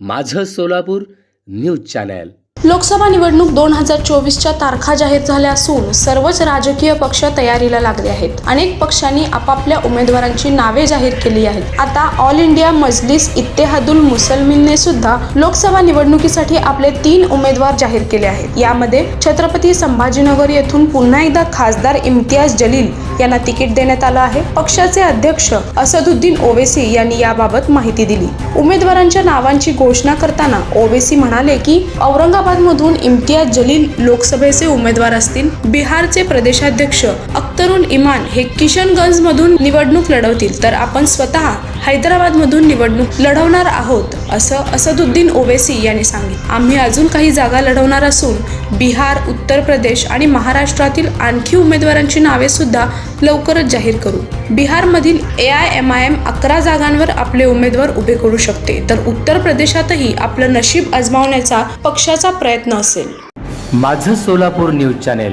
माझं Solapur news channel. Lok Sabha निवडणूक दोन हजार चोवीसच्या तारखा जाहीर झाल्या असून सर्वच राजकीय पक्ष तयारीला लागले आहेत. अनेक पक्षांनी आपापल्या उमेदवारांची नावे जाहीर केली आहेत. आता ऑल इंडिया मजलिस इत्तेहादुल मुसलमीनने सुद्धा लोकसभा निवडणुकीसाठी आपले तीन उमेदवार जाहीर केले आहेत. यामध्ये छत्रपती संभाजीनगर येथून पुन्हा एकदा खासदार इम्तियाज जलील यांना तिकीट देण्यात आलं आहे. पक्षाचे अध्यक्ष असदुद्दीन ओवेसी यांनी याबाबत माहिती दिली. उमेदवारांच्या नावांची घोषणा करताना ओवेसी म्हणाले की औरंगाबाद मधून इम्तियाज जलील लोकसभेचे उमेदवार असतील बिहारचे प्रदेशाध्यक्ष तरुण इमान हे किशनगंज मधून निवडणूक लढवतील. तर आपण स्वतः हैदराबाद मधून निवडणूक लढवणार आहोत असं असदुद्दीन ओवेसी यांनी सांगितलं. आम्ही अजून काही जागा लढवणार असून बिहार उत्तर प्रदेश आणि महाराष्ट्रातील आणखी उमेदवारांची नावे सुद्धा लवकरच जाहीर करू. बिहारमधील A I M I M अकरा जागांवर आपले उमेदवार उभे करू शकते. तर उत्तर प्रदेशातही आपलं नशीब आजमावण्याचा पक्षाचा प्रयत्न असेल. माझं सोलापूर न्यूज चॅनल